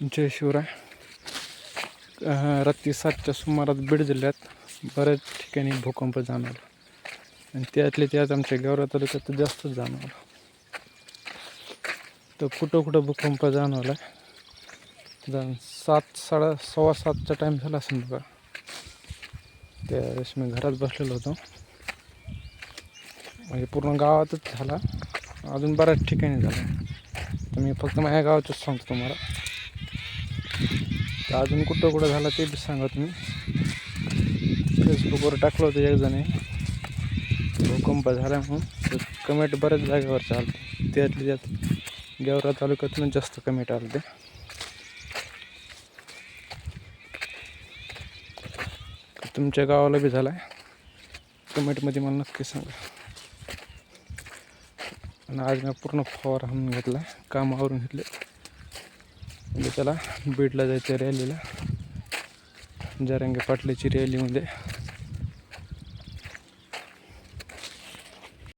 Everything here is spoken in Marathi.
जय शिवराय रात्री सातच्या सुमारास बीड जिल्ह्यात बऱ्याच ठिकाणी भूकंप जाणवला. आणि त्यातले त्यात आमच्या गेवरा तालुक्यात तर जास्तच जाणवला. तर कुठं कुठं भूकंप जाणवला जा सात साडा सव्वा सातचा टाईम झाला असेल बघा. त्यावेळेस मी घरात बसलेलो होतो. म्हणजे पूर्ण गावातच झाला. अजून बऱ्याच ठिकाणी झाला. तर मी फक्त माझ्या गावातच सांगतो तुम्हाला. तर अजून कुठं कुठं झालं ते बी सांगा तुम्ही फेसबुकवर टाकलं होतं एक जणे भूकंप झाला म्हणून. कमेंट बऱ्याच जागेवर चालते. त्यातली त्यात गेवरा तालुक्यातून जास्त कमेंट आले ते तुमच्या गावाला बी झाला आहे कमेंटमध्ये मला नक्की सांगा. आणि आज मी पूर्ण फवार हाणून घेतला कामावरून घेतले म्हणजे त्याला बीडला जायचं रॅलीला जरंगे पाटलाची रॅलीमध्ये